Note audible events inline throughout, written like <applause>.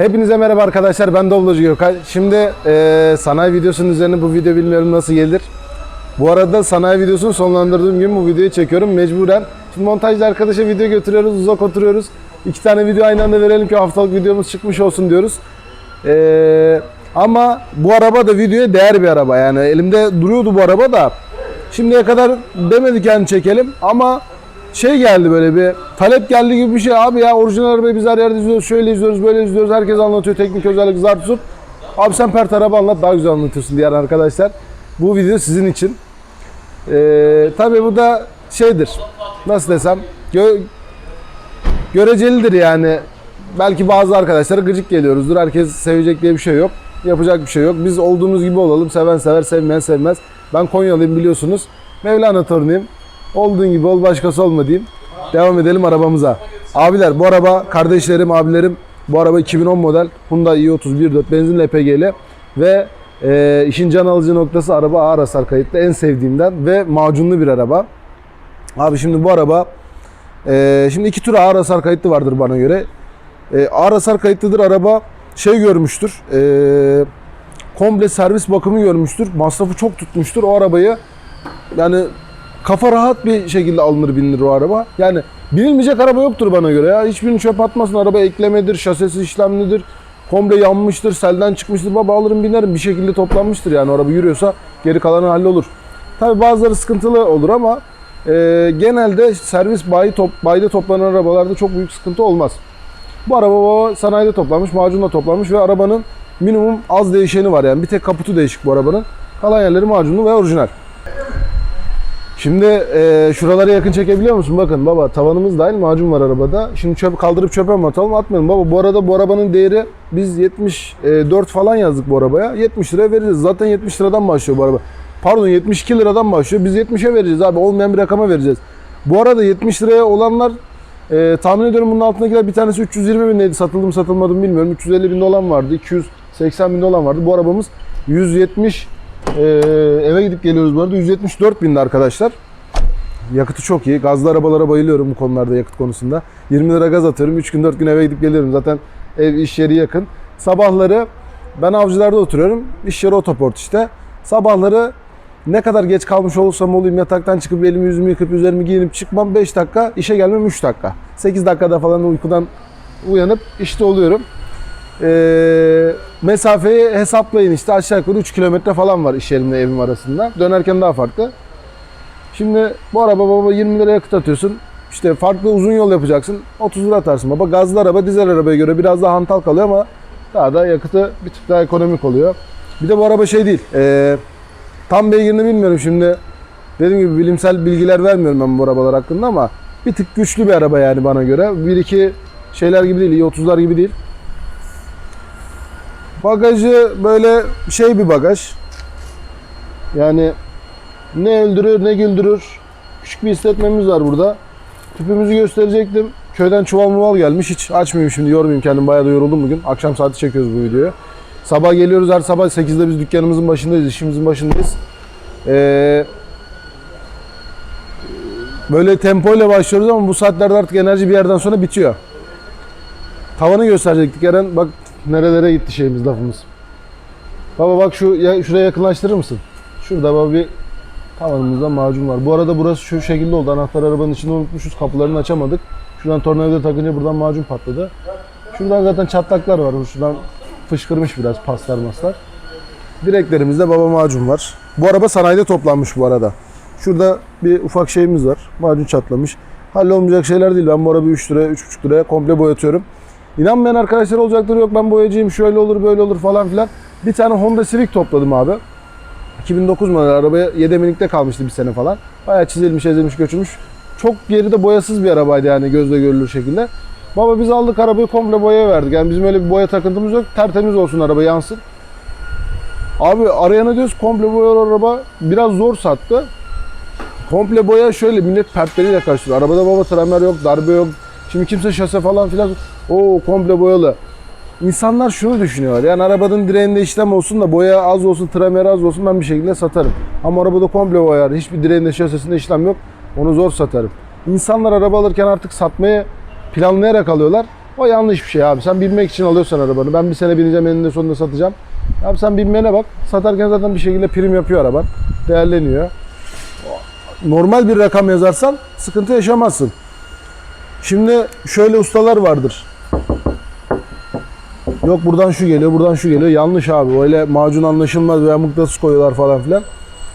Hepinize merhaba arkadaşlar ben Doblocu Gökay. Şimdi eee, sanayi videosunun üzerine bu video bilmiyorum nasıl gelir. Bu arada sanayi videosunu sonlandırdığım gün bu videoyu çekiyorum mecburen. Şimdi montajda arkadaşa video götürüyoruz uzak oturuyoruz. İki tane video aynı anda verelim ki haftalık videomuz çıkmış olsun diyoruz. Eee, ama bu araba da videoya değer bir araba yani elimde duruyordu bu araba da. Şimdiye kadar demedik yani çekelim ama şey geldi böyle bir talep geldi gibi bir şey abi ya orijinal arabayı biz her yerde izliyoruz şöyle izliyoruz böyle izliyoruz herkes anlatıyor teknik özellik zart zurt. Abi sen pert araba anlat daha güzel anlatıyorsun diğer arkadaşlar. Bu video sizin için. Ee, tabii bu da şeydir nasıl desem gö- görecelidir yani. Belki bazı arkadaşlara gıcık geliyoruzdur. Herkes sevecek diye bir şey yok. Yapacak bir şey yok. Biz olduğumuz gibi olalım. Seven sever, sevmeyen sevmez. Ben Konyalıyım biliyorsunuz. Mevlana torunuyum. Olduğun gibi ol, başkası olma diyeyim. Devam edelim arabamıza. Abiler bu araba, kardeşlerim, abilerim. Bu araba 2010 model Hyundai i30 1.4 benzinli LPG'li ve e, işin can alıcı noktası araba ağır hasar kayıtlı en sevdiğimden ve macunlu bir araba. Abi şimdi bu araba e, şimdi iki tür ağır hasar kayıtlı vardır bana göre. E, ağır hasar kayıtlıdır araba şey görmüştür. E, komple servis bakımı görmüştür. Masrafı çok tutmuştur. O arabayı yani kafa rahat bir şekilde alınır binilir o araba. Yani binilmeyecek araba yoktur bana göre ya. Hiçbirini çöp atmasın. Araba eklemedir, şasesi işlemlidir. Komple yanmıştır, selden çıkmıştır. Baba alırım binerim. Bir şekilde toplanmıştır yani. Araba yürüyorsa geri kalanı hallolur. Tabi bazıları sıkıntılı olur ama e, genelde servis bayi top, bayide toplanan arabalarda çok büyük sıkıntı olmaz. Bu araba baba sanayide toplanmış, macunla toplanmış ve arabanın minimum az değişeni var yani. Bir tek kaputu değişik bu arabanın. Kalan yerleri macunlu ve orijinal. Şimdi e, şuralara yakın çekebiliyor musun? Bakın baba tavanımız dahil macun var arabada. Şimdi çöp kaldırıp çöpe mi atalım? Atmayalım. Baba bu arada bu arabanın değeri biz 74 falan yazdık bu arabaya. 70 liraya vereceğiz. Zaten 70 liradan başlıyor bu araba. Pardon 72 liradan başlıyor. Biz 70'e vereceğiz abi. Olmayan bir rakama vereceğiz. Bu arada 70 liraya olanlar e, tahmin ediyorum bunun altındakiler bir tanesi 320 bin neydi? Satıldı mı satılmadı mı bilmiyorum. 350 binde olan vardı. 280 binde olan vardı. Bu arabamız 170 ee, eve gidip geliyoruz bu arada. 174 binde arkadaşlar. Yakıtı çok iyi. Gazlı arabalara bayılıyorum bu konularda yakıt konusunda. 20 lira gaz atıyorum. 3 gün 4 gün eve gidip geliyorum. Zaten ev iş yeri yakın. Sabahları ben avcılarda oturuyorum. İş yeri otoport işte. Sabahları ne kadar geç kalmış olursam olayım yataktan çıkıp elimi yüzümü yıkıp üzerimi giyinip çıkmam 5 dakika. işe gelmem 3 dakika. 8 dakikada falan uykudan uyanıp işte oluyorum. Ee, mesafeyi hesaplayın işte aşağı yukarı 3 kilometre falan var iş yerimle evim arasında. Dönerken daha farklı. Şimdi bu araba baba 20 lira yakıt atıyorsun. İşte farklı uzun yol yapacaksın. 30 lira atarsın baba. Gazlı araba dizel arabaya göre biraz daha hantal kalıyor ama daha da yakıtı bir tık daha ekonomik oluyor. Bir de bu araba şey değil. ee, tam beygirini bilmiyorum şimdi. Dediğim gibi bilimsel bilgiler vermiyorum ben bu arabalar hakkında ama bir tık güçlü bir araba yani bana göre. Bir iki şeyler gibi değil, i30'lar gibi değil. Bagajı böyle şey bir bagaj. Yani ne öldürür ne güldürür. Küçük bir hissetmemiz var burada. Tüpümüzü gösterecektim. Köyden çuval muval gelmiş. Hiç açmayayım şimdi yormayayım kendim. Bayağı da yoruldum bugün. Akşam saati çekiyoruz bu videoyu. Sabah geliyoruz her sabah 8'de biz dükkanımızın başındayız. işimizin başındayız. Ee, böyle tempoyla başlıyoruz ama bu saatlerde artık enerji bir yerden sonra bitiyor. Tavanı gösterecektik Eren. Bak nerelere gitti şeyimiz lafımız. Baba bak şu ya, şuraya yakınlaştırır mısın? Şurada baba bir tavanımızda macun var. Bu arada burası şu şekilde oldu. Anahtar arabanın içinde unutmuşuz. Kapılarını açamadık. Şuradan tornavida takınca buradan macun patladı. Şuradan zaten çatlaklar var. Şuradan fışkırmış biraz paslar maslar. Direklerimizde baba macun var. Bu araba sanayide toplanmış bu arada. Şurada bir ufak şeyimiz var. Macun çatlamış. Hallolmayacak şeyler değil. Ben bu arabayı 3 liraya, 3,5 liraya komple boyatıyorum. İnanmayan arkadaşlar olacaktır. Yok ben boyacıyım şöyle olur böyle olur falan filan. Bir tane Honda Civic topladım abi. 2009 model arabaya Yedeminik'te kalmıştı bir sene falan. Bayağı çizilmiş, ezilmiş, göçülmüş. Çok geride boyasız bir arabaydı yani gözle görülür şekilde. Baba biz aldık arabayı komple boyaya verdik. Yani bizim öyle bir boya takıntımız yok. Tertemiz olsun araba yansın. Abi arayana diyoruz komple boyalı araba biraz zor sattı. Komple boya şöyle millet pertleriyle karşılıyor. Arabada baba tramer yok, darbe yok. Şimdi kimse şase falan filan o komple boyalı. İnsanlar şunu düşünüyorlar. Yani arabanın direğinde işlem olsun da boya az olsun, tramer az olsun ben bir şekilde satarım. Ama arabada komple boya var. Hiçbir direğinde şasesinde işlem yok. Onu zor satarım. İnsanlar araba alırken artık satmayı planlayarak alıyorlar. O yanlış bir şey abi. Sen binmek için alıyorsan arabanı. Ben bir sene bineceğim eninde sonunda satacağım. Abi sen binmene bak. Satarken zaten bir şekilde prim yapıyor araban. Değerleniyor. Normal bir rakam yazarsan sıkıntı yaşamazsın. Şimdi şöyle ustalar vardır. Yok buradan şu geliyor, buradan şu geliyor. Yanlış abi. Öyle macun anlaşılmaz veya mıknatıs koyuyorlar falan filan.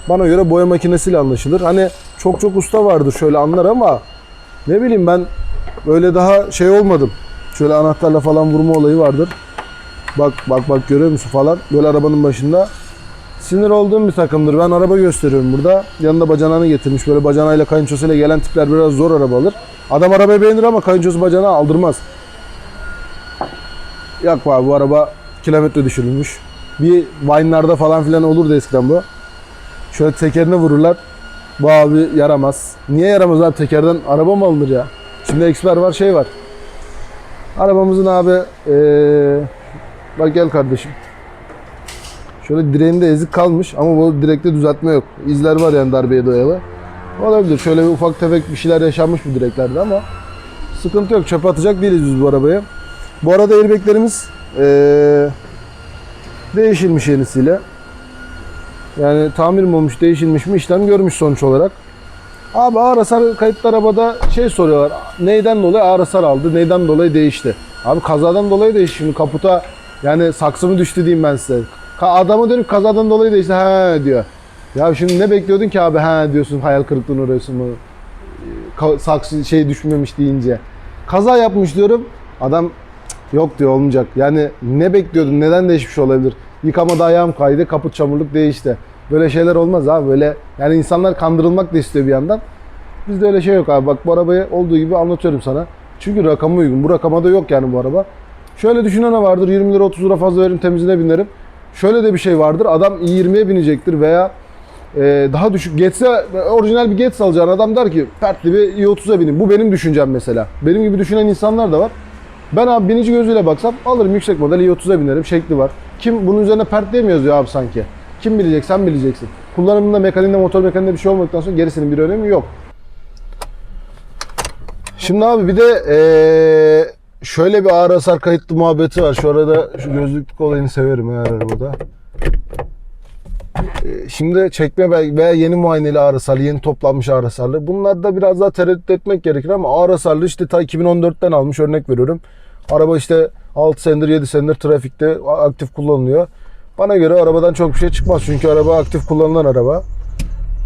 Bana göre boya makinesiyle anlaşılır. Hani çok çok usta vardır şöyle anlar ama ne bileyim ben böyle daha şey olmadım. Şöyle anahtarla falan vurma olayı vardır. Bak bak bak görüyor musun falan. Böyle arabanın başında. Sinir olduğum bir takımdır. Ben araba gösteriyorum burada. Yanında bacanağını getirmiş. Böyle bacanağıyla kayınçosuyla gelen tipler biraz zor araba alır. Adam arabayı beğenir ama kayınçosu bacanağı aldırmaz. Yok abi bu araba kilometre düşürülmüş. Bir Vine'larda falan filan olurdu eskiden bu. Şöyle tekerine vururlar. Bu abi yaramaz. Niye yaramaz abi tekerden araba mı alınır ya? Şimdi eksper var şey var. Arabamızın abi eee bak gel kardeşim. Şöyle direğinde ezik kalmış ama bu direkte düzeltme yok. İzler var yani darbeye dayalı. Olabilir. Şöyle bir ufak tefek bir şeyler yaşanmış bu direklerde ama sıkıntı yok. Çöpe atacak değiliz biz bu arabayı. Bu arada airbaglerimiz eee değişilmiş yenisiyle. Yani tamir mi olmuş, değişilmiş mi işlem görmüş sonuç olarak. Abi ağır hasar kayıtlı arabada şey soruyorlar. Neyden dolayı ağır hasar aldı, neyden dolayı değişti? Abi kazadan dolayı değişti. Şimdi kaputa yani saksı mı düştü diyeyim ben size. Adama dönüp kazadan dolayı değişti he diyor. Ya şimdi ne bekliyordun ki abi he diyorsun hayal kırıklığına uğruyorsun mu? Ka- saksı şey düşmemiş deyince. Kaza yapmış diyorum. Adam "Cık, yok diyor olmayacak. Yani ne bekliyordun? Neden değişmiş olabilir? Yıkamada ayağım kaydı, kaput çamurluk değişti. Böyle şeyler olmaz abi. Böyle yani insanlar kandırılmak da istiyor bir yandan. Bizde öyle şey yok abi. Bak bu arabayı olduğu gibi anlatıyorum sana. Çünkü rakamı uygun. Bu rakama da yok yani bu araba. Şöyle düşünene vardır 20 lira 30 lira fazla veririm temizine binerim. Şöyle de bir şey vardır. Adam i20'ye binecektir veya e, daha düşük geçse orijinal bir geç alacağın adam der ki pertli bir i30'a bineyim. Bu benim düşüncem mesela. Benim gibi düşünen insanlar da var. Ben abi binici gözüyle baksam alırım yüksek model i30'a binerim. Şekli var. Kim bunun üzerine pert diye mi abi sanki? Kim bilecek? Sen bileceksin. Kullanımında, mekaniğinde, motor mekaniğinde bir şey olmadıktan sonra gerisinin bir önemi yok. Şimdi abi bir de eee, şöyle bir ağır hasar kayıtlı muhabbeti var. Şu arada şu gözlüklük olayını severim her arabada. Eee, Şimdi çekme veya yeni muayeneli ağır hasarlı, yeni toplanmış ağır hasarlı. Bunlarda biraz daha tereddüt etmek gerekir ama ağır hasarlı işte ta 2014'ten almış örnek veriyorum. Araba işte 6 senedir 7 senedir trafikte aktif kullanılıyor. Bana göre arabadan çok bir şey çıkmaz çünkü araba aktif kullanılan araba.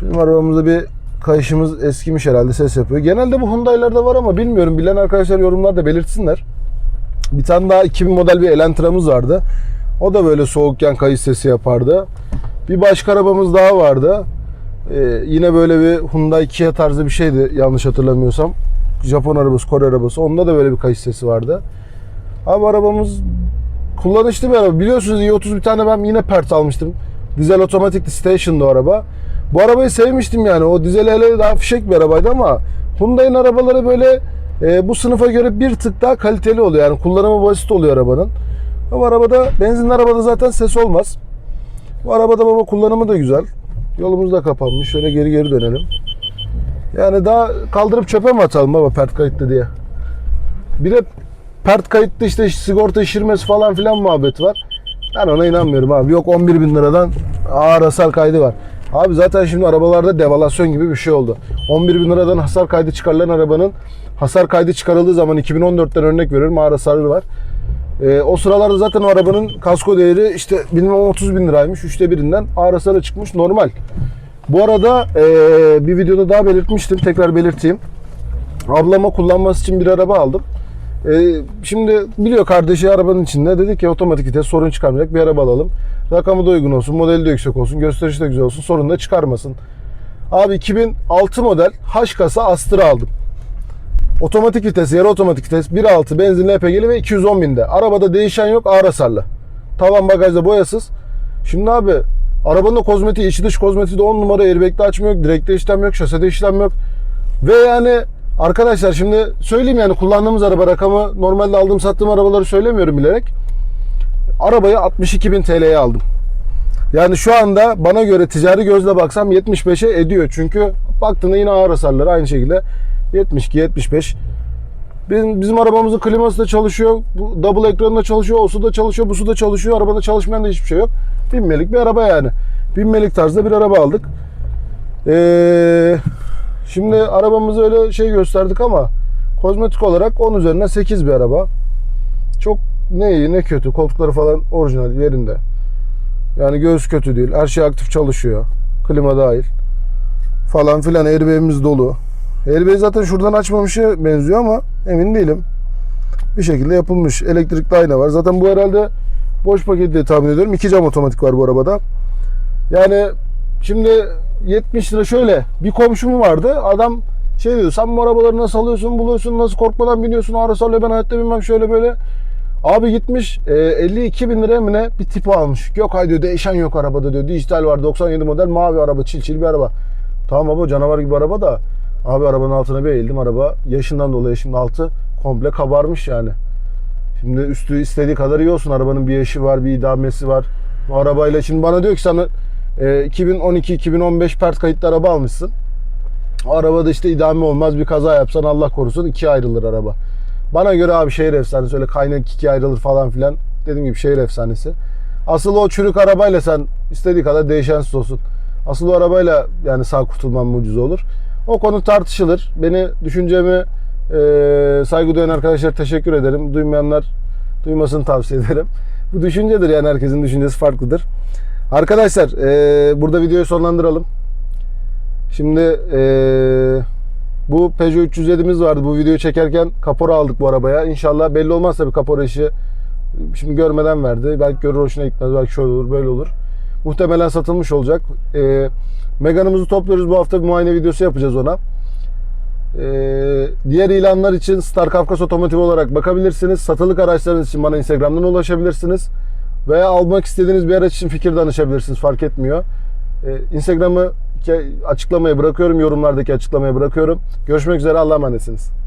Bizim arabamızda bir kayışımız eskimiş herhalde ses yapıyor. Genelde bu Hyundai'larda var ama bilmiyorum. Bilen arkadaşlar yorumlarda belirtsinler. Bir tane daha 2000 model bir Elanthra'mız vardı. O da böyle soğukken kayış sesi yapardı. Bir başka arabamız daha vardı. Ee, yine böyle bir Hyundai Kia tarzı bir şeydi yanlış hatırlamıyorsam. Japon arabası, Kore arabası. Onda da böyle bir kayış sesi vardı. Abi arabamız kullanışlı bir araba. Biliyorsunuz i30 bir tane ben yine pert almıştım. Dizel otomatik station'dı o araba. Bu arabayı sevmiştim yani. O dizel hele daha fişek bir arabaydı ama Hyundai'nin arabaları böyle e, bu sınıfa göre bir tık daha kaliteli oluyor. Yani kullanımı basit oluyor arabanın. Ama arabada benzinli arabada zaten ses olmaz. Bu arabada baba kullanımı da güzel. Yolumuz da kapanmış. Şöyle geri geri dönelim. Yani daha kaldırıp çöpe mi atalım baba pert kayıtlı diye. Bir de pert kayıtlı işte sigorta şişirmesi falan filan muhabbet var. Ben ona inanmıyorum abi. Yok 11 bin liradan ağır hasar kaydı var. Abi zaten şimdi arabalarda devalasyon gibi bir şey oldu. 11 bin liradan hasar kaydı çıkarılan arabanın hasar kaydı çıkarıldığı zaman 2014'ten örnek veriyorum ağır hasarı var. Ee, o sıralarda zaten o arabanın kasko değeri işte bilmem 30 bin liraymış. Üçte birinden hasarı çıkmış normal. Bu arada ee, bir videoda daha belirtmiştim. Tekrar belirteyim. Ablama kullanması için bir araba aldım. Ee, şimdi biliyor kardeşi arabanın içinde. Dedi ki otomatik vites sorun çıkarmayacak bir araba alalım. Rakamı da uygun olsun, modeli de yüksek olsun, gösterişi de güzel olsun, sorun da çıkarmasın. Abi 2006 model H kasa Astra aldım. Otomatik vites, yarı otomatik vites, 1.6 benzinli EPG'li ve 210 binde. Arabada değişen yok, ağır hasarlı. Tavan bagajda boyasız. Şimdi abi arabanın kozmetiği, içi dış kozmetiği de 10 numara airbag'de açma yok, direkte işlem yok, şasede işlem yok. Ve yani arkadaşlar şimdi söyleyeyim yani kullandığımız araba rakamı normalde aldığım sattığım arabaları söylemiyorum bilerek. Arabayı 62.000 TL'ye aldım. Yani şu anda bana göre ticari gözle baksam 75'e ediyor. Çünkü baktığında yine ağır hasarları aynı şekilde 72 75 Bizim, bizim arabamızın kliması da çalışıyor. Bu double ekranı da çalışıyor. O su da çalışıyor. Bu su da çalışıyor. Arabada çalışmayan da hiçbir şey yok. Binmelik bir araba yani. Binmelik tarzda bir araba aldık. Ee, şimdi arabamızı öyle şey gösterdik ama kozmetik olarak 10 üzerine 8 bir araba. Çok ne iyi ne kötü. Koltukları falan orijinal yerinde. Yani göğüs kötü değil. Her şey aktif çalışıyor. Klima dahil. Falan filan airbag'imiz dolu. Airbag zaten şuradan açmamışı benziyor ama emin değilim. Bir şekilde yapılmış. Elektrikli ayna var. Zaten bu herhalde boş paket diye tahmin ediyorum. İki cam otomatik var bu arabada. Yani şimdi 70 lira şöyle bir komşum vardı. Adam şey diyor sen bu arabaları nasıl alıyorsun buluyorsun nasıl korkmadan biniyorsun sallıyor ben hayatta binmem şöyle böyle. Abi gitmiş e, 52 bin liraya mı ne bir tipi almış. Yok hay diyor değişen yok arabada diyor. Dijital var 97 model mavi araba çil çil bir araba. Tamam baba canavar gibi araba da abi arabanın altına bir eğildim araba yaşından dolayı şimdi altı komple kabarmış yani. Şimdi üstü istediği kadar iyi olsun. Arabanın bir yaşı var, bir idamesi var. Bu arabayla şimdi bana diyor ki sana e, 2012-2015 pert kayıtlı araba almışsın. O arabada işte idame olmaz bir kaza yapsan Allah korusun ikiye ayrılır araba. Bana göre abi şehir efsanesi öyle kaynak ikiye ayrılır falan filan. Dediğim gibi şehir efsanesi. Asıl o çürük arabayla sen istediği kadar değişensiz olsun. Asıl o arabayla yani sağ kurtulman mucize olur. O konu tartışılır. Beni düşüncemi e, saygı duyan arkadaşlar teşekkür ederim. Duymayanlar duymasını tavsiye ederim. <laughs> Bu düşüncedir yani herkesin düşüncesi farklıdır. Arkadaşlar e, burada videoyu sonlandıralım. Şimdi e, bu Peugeot 307'miz vardı. Bu videoyu çekerken kapora aldık bu arabaya. İnşallah belli olmaz tabii kapora işi. Şimdi görmeden verdi. Belki görür hoşuna gitmez. Belki şöyle olur böyle olur. Muhtemelen satılmış olacak. E, Megan'ımızı topluyoruz. Bu hafta bir muayene videosu yapacağız ona. Ee, diğer ilanlar için Star Kafkas Otomotiv olarak bakabilirsiniz. Satılık araçlarınız için bana Instagram'dan ulaşabilirsiniz. Veya almak istediğiniz bir araç için fikir danışabilirsiniz. Fark etmiyor. Ee, Instagram'ı açıklamaya bırakıyorum. Yorumlardaki açıklamaya bırakıyorum. Görüşmek üzere. Allah'a emanetsiniz.